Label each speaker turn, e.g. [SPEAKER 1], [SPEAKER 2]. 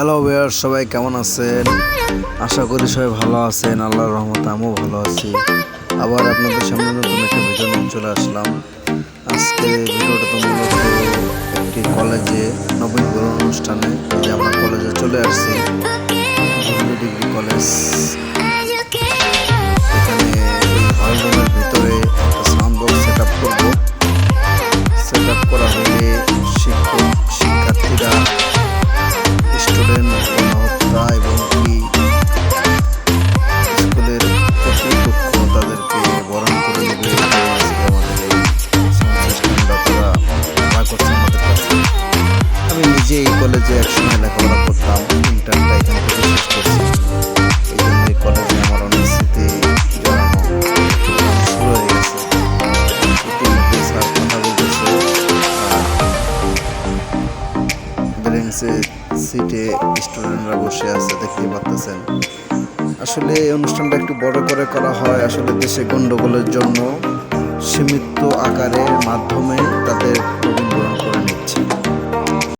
[SPEAKER 1] Hello bear সবাই কেমন আছেন? আশা করি সবাই ভালো আছেন, আল্লাহর রহমত আমিও ভালো আছি। আবার আপনাদের সামনে নতুন একটা ভিডিও নিয়ে চলে আসলাম। আজকে ভিডিওটা তো মূলত একটি কলেজে নবীনবরণ অনুষ্ঠানে। যে আমরা কলেজে চলে আসছি ডিগ্রি কলেজ। নিজে এই কলেজে একসময় লেখাপড়া করতাম। ইন্টারটা এখান থেকে শেষ করছি। এই জন্য এই কলেজে আমার অনেক স্মৃতি সিটে স্টুডেন্টরা বসে আছে দেখতে পাচ্ছেন আসলে এই অনুষ্ঠানটা একটু বড় করে করা হয় আসলে দেশে গন্ডগোলের জন্য। সীমিত আকারে মাধ্যমে তাদের